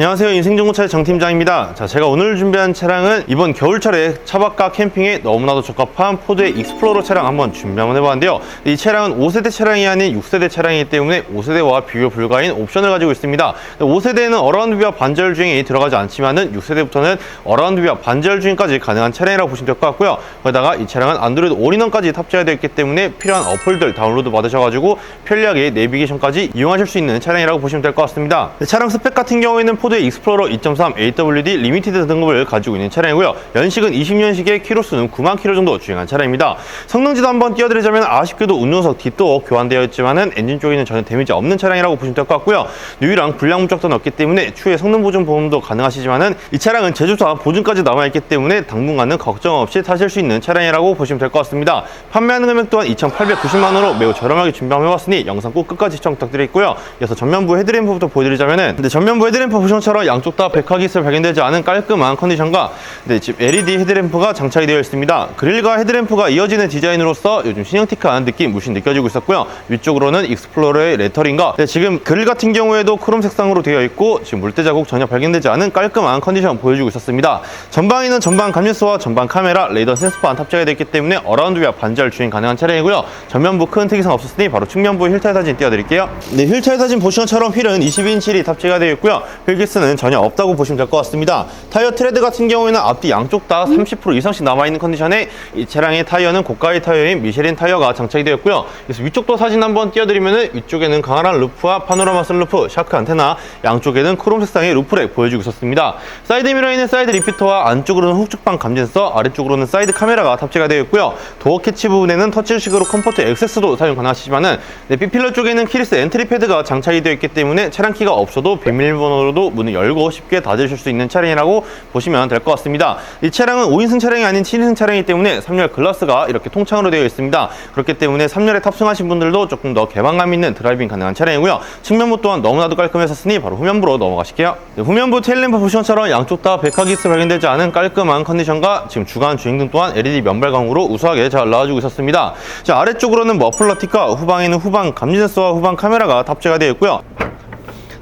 안녕하세요. 인생정보차의 정팀장입니다. 자 제가 오늘 준비한 차량은 이번 겨울철에 차박과 캠핑에 너무나도 적합한 포드의 익스플로러 차량 한번 준비 한번 해봤는데요. 이 차량은 5세대 차량이 아닌 6세대 차량이기 때문에 5세대와 비교 불가인 옵션을 가지고 있습니다. 5세대는 어라운드 비와 반절 주행이 들어가지 않지만은 6세대부터는 어라운드 비와 반절 주행까지 가능한 차량이라고 보시면 될 것 같고요. 거기다가 이 차량은 안드로이드 올인원까지 탑재가 되어 있기 때문에 필요한 어플들 다운로드 받으셔가지고 편리하게 내비게이션까지 이용하실 수 있는 차량이라고 보시면 될 것 같습니다. 네, 차량 스펙 같은 경우에는 포드 의 익스플로러 2.3 AWD 리미티드 등급을 가지고 있는 차량이고요. 연식은 20년식에 키로수는 9만 킬로 정도 주행한 차량입니다. 성능지도 한번 띄워드리자면 아쉽게도 운전석 뒷도 교환되어 있지만은 엔진 쪽에는 전혀 데미지 없는 차량이라고 보시면 될 것 같고요. 유유랑 불량 물적도 없기 때문에 추후에 성능 보증 보험도 가능하시지만은 이 차량은 제조사 보증까지 남아있기 때문에 당분간은 걱정 없이 타실 수 있는 차량이라고 보시면 될 것 같습니다. 판매하는 금액 또한 2,890만 원으로 매우 저렴하게 준비해봤으니 영상 꼭 끝까지 시청 부탁드리고요. 이어서 전면부 헤드램프부터 보여드리자면은 근데 전면부 헤드램프 보시 처럼 양쪽 다 백화기스 발견되지 않은 깔끔한 컨디션과 네, 지금 LED 헤드램프가 장착이 되어 있습니다. 그릴과 헤드램프가 이어지는 디자인으로서 요즘 신형틱한 느낌 물씬 느껴지고 있었고요. 위쪽으로는 익스플로러의 레터링과 네, 지금 그릴 같은 경우에도 크롬 색상으로 되어 있고 지금 물때 자국 전혀 발견되지 않은 깔끔한 컨디션 보여주고 있었습니다. 전방에는 전방 감지소와 전방 카메라, 레이더 센서판 탑재가 되어 있기 때문에 어라운드와 반절 주행 가능한 차량이고요. 전면부 큰 특이사항 없었으니 바로 측면부 휠 타일 사진 띄워드릴게요. 네, 휠 타일 사진 보시는 것처럼 휠은 22인치 힐이 탑재가 되어 있고요. 휠기 스는 전혀 없다고 보시면 될 것 같습니다. 타이어 트레드 같은 경우에는 앞뒤 양쪽 다 30% 이상씩 남아있는 컨디션에 이 차량의 타이어는 고가의 타이어인 미쉐린 타이어가 장착이 되었고요. 그래서 위쪽도 사진 한번 띄워드리면 위쪽에는 강한 루프와 파노라마 선루프, 샤크 안테나, 양쪽에는 크롬 색상의 루프렉 보여주고 있었습니다. 사이드 미러에는 사이드 리피터와 안쪽으로는 훅축방 감지 센서, 아래쪽으로는 사이드 카메라가 탑재가 되어 있고요. 도어 캐치 부분에는 터치식으로 컴포트 액세스도 사용 가능하시지만은 네, B필러 쪽에는 키리스 엔트리 패드가 장착이 되어 있기 때문에 차량 키가 없어도 비밀번호로도 문을 열고 쉽게 닫으실 수 있는 차량이라고 보시면 될 것 같습니다. 이 차량은 5인승 차량이 아닌 7인승 차량이기 때문에 3열 글라스가 이렇게 통창으로 되어 있습니다. 그렇기 때문에 3열에 탑승하신 분들도 조금 더 개방감 있는 드라이빙 가능한 차량이고요. 측면부 또한 너무나도 깔끔했었으니 바로 후면부로 넘어가실게요. 네, 후면부 테일램프 보시처럼 양쪽 다 백화기스 발견되지 않은 깔끔한 컨디션과 지금 주간 주행등 또한 LED 면발광으로 우수하게 잘 나와주고 있었습니다. 자 아래쪽으로는 머플러 틱과 후방에는 후방 감지 센서와 후방 카메라가 탑재가 되어 있고요.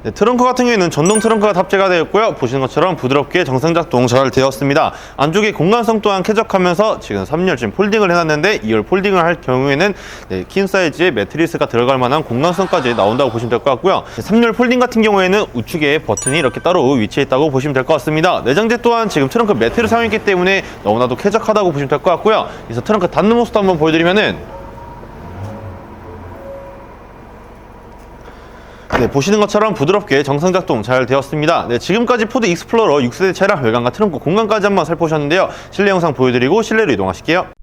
네, 트렁크 같은 경우에는 전동 트렁크가 탑재가 되어 있고요. 보시는 것처럼 부드럽게 정상 작동 잘 되었습니다. 안쪽에 공간성 또한 쾌적하면서 지금 3열 지금 폴딩을 해놨는데 2열 폴딩을 할 경우에는 네, kin 사이즈의 매트리스가 들어갈 만한 공간성까지 나온다고 보시면 될 것 같고요. 3열 폴딩 같은 경우에는 우측에 버튼이 이렇게 따로 위치해 있다고 보시면 될 것 같습니다. 내장재 또한 지금 트렁크 매트를 사용했기 때문에 너무나도 쾌적하다고 보시면 될 것 같고요. 그래서 트렁크 닫는 모습도 한번 보여드리면은 네, 보시는 것처럼 부드럽게 정상 작동 잘 되었습니다. 네, 지금까지 포드 익스플로러 6세대 차량 외관과 트렁크 공간까지 한번 살펴보셨는데요. 실내 영상 보여드리고 실내로 이동하실게요.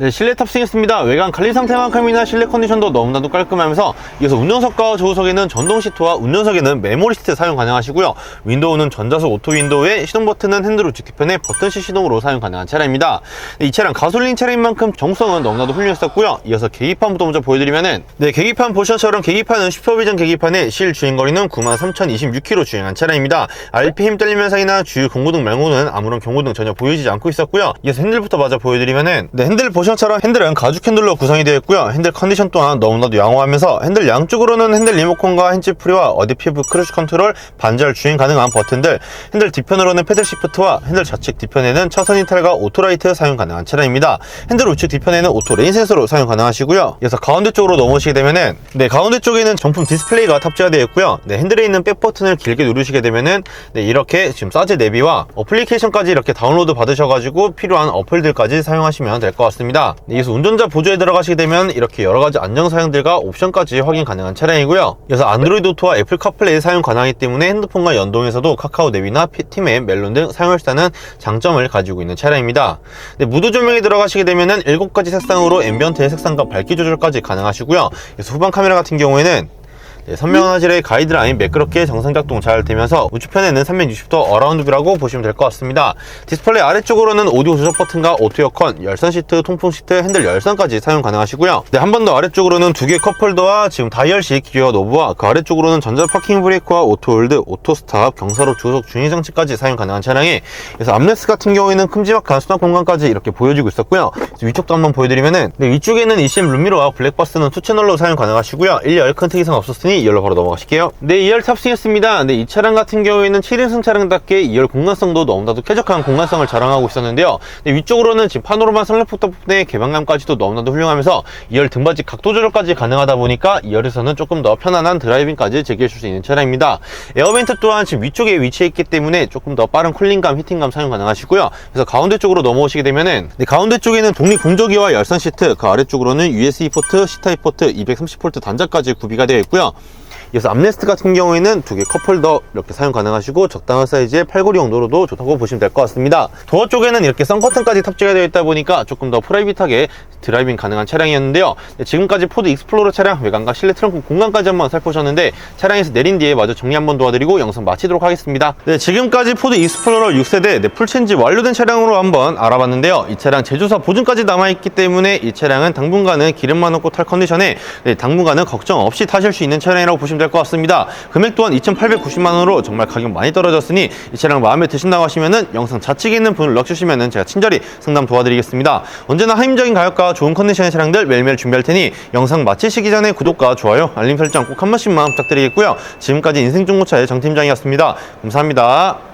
네, 실내 탑승했습니다. 외관 관리 상태만큼이나 실내 컨디션도 너무나도 깔끔하면서 이어서 운전석과 조수석에는 전동 시트와 운전석에는 메모리 시트 사용 가능하시고요. 윈도우는 전자석 오토 윈도우에 시동 버튼은 핸들 우측 뒤편에 버튼 시 시동으로 사용 가능한 차량입니다. 네, 이 차량 가솔린 차량인 만큼 정성은 너무나도 훌륭했었고요. 이어서 계기판부터 먼저 보여드리면은 네, 계기판 보시처럼 계기판은 슈퍼비전 계기판에 실 주행거리는 93,026km 주행한 차량입니다. RPM 떨림 현상이나 주유 공고등 말고는 아무런 경고등 전혀 보이지 않고 있었고요. 이어서 핸들부터 마저 보여드리면은 네, 핸들 보시 보시처럼 핸들은 가죽 핸들로 구성이 되어 있고요. 핸들 컨디션 또한 너무나도 양호하면서 핸들 양쪽으로는 핸들 리모컨과 핸즈프리와 어디 피부 크루즈 컨트롤, 반절 주행 가능한 버튼들, 핸들 뒤편으로는 패들 시프트와 핸들 좌측 뒤편에는 차선 이탈과 오토라이트 사용 가능한 차량입니다. 핸들 우측 뒤편에는 오토 레인 센서로 사용 가능하시고요. 이어서 가운데 쪽으로 넘어오시게 되면은 네 가운데 쪽에는 정품 디스플레이가 탑재가 되어 있고요. 네 핸들에 있는 백 버튼을 길게 누르시게 되면은 네 이렇게 지금 사제 내비와 어플리케이션까지 이렇게 다운로드 받으셔 가지고 필요한 어플들까지 사용하시면 될 것 같습니다. 네, 이어서 운전자 보조에 들어가시게 되면 이렇게 여러 가지 안정 사양들과 옵션까지 확인 가능한 차량이고요. 이어서 안드로이드 오토와 애플 카플레이 사용 가능하기 때문에 핸드폰과 연동해서도 카카오 내비나 티맵, 멜론 등 사용할 수 있다는 장점을 가지고 있는 차량입니다. 네, 무드 조명에 들어가시게 되면은 7가지 색상으로 앰비언트의 색상과 밝기 조절까지 가능하시고요. 그래서 후방 카메라 같은 경우에는 네, 선명한 화질의 가이드라인 매끄럽게 정상 작동 잘 되면서 우측편에는 360도 어라운드 뷰라고 보시면 될 것 같습니다. 디스플레이 아래쪽으로는 오디오 조작 버튼과 오토 에어컨, 열선 시트, 통풍 시트, 핸들 열선까지 사용 가능하시고요. 네, 한 번 더 아래쪽으로는 두개 컵홀더와 지금 다이얼식 기어 노브와 그 아래쪽으로는 전자 파킹 브레이크와 오토 홀드, 오토 스탑, 경사로 조속 중위 장치까지 사용 가능한 차량에 그래서 암레스 같은 경우에는 큼지막한 수납 공간까지 이렇게 보여지고 있었고요. 위쪽도 한번 보여드리면은 네, 위쪽에는 ECM 룸미러와 블랙박스는 투 채널로 사용 가능하시고요. 1열 큰 특이사항 없었으니 2열로 바로 넘어가실게요. 네, 2열 탑승했습니다. 네, 이 차량 같은 경우에는 7인승 차량답게 2열 공간성도 너무나도 쾌적한 공간성을 자랑하고 있었는데요. 네, 위쪽으로는 지금 파노라마 선루프 덕분에 개방감까지도 너무나도 훌륭하면서 2열 등받이 각도 조절까지 가능하다 보니까 2열에서는 조금 더 편안한 드라이빙까지 즐기실 수 있는 차량입니다. 에어벤트 또한 지금 위쪽에 위치해 있기 때문에 조금 더 빠른 쿨링감, 히팅감 사용 가능하시고요. 그래서 가운데 쪽으로 넘어오시게 되면은 네, 가운데 쪽에는 독립 공조기와 열선 시트, 그 아래쪽으로는 USB 포트, C타입 포트, 230V 단자까지 구비가 되어 있고요. 이어서 암레스트 같은 경우에는 두개 컵홀더 이렇게 사용 가능하시고 적당한 사이즈의 팔걸이 용도로도 좋다고 보시면 될 것 같습니다. 도어 쪽에는 이렇게 썬커튼까지 탑재가 되어 있다 보니까 조금 더 프라이빗하게 드라이빙 가능한 차량이었는데요. 네, 지금까지 포드 익스플로러 차량 외관과 실내 트렁크 공간까지 한번 살펴보셨는데 차량에서 내린 뒤에 마저 정리 한번 도와드리고 영상 마치도록 하겠습니다. 네, 지금까지 포드 익스플로러 6세대 네, 풀체인지 완료된 차량으로 한번 알아봤는데요. 이 차량 제조사 보증까지 남아있기 때문에 이 차량은 당분간은 기름만 없고 탈 컨디션에 네, 당분간은 걱정 없이 타실 수 있는 차량이라고 보시면 될 것 같습니다. 금액 또한 2,890만 원으로 정말 가격 많이 떨어졌으니 이 차량 마음에 드신다고 하시면은 영상 좌측에 있는 분을 연락 주시면은 제가 친절히 상담 도와드리겠습니다. 언제나 합리적인 가격과 좋은 컨디션의 차량들 매일매일 준비할 테니 영상 마치시기 전에 구독과 좋아요, 알림 설정 꼭 한 번씩만 부탁드리겠고요. 지금까지 인생중고차의 정 팀장이었습니다. 감사합니다.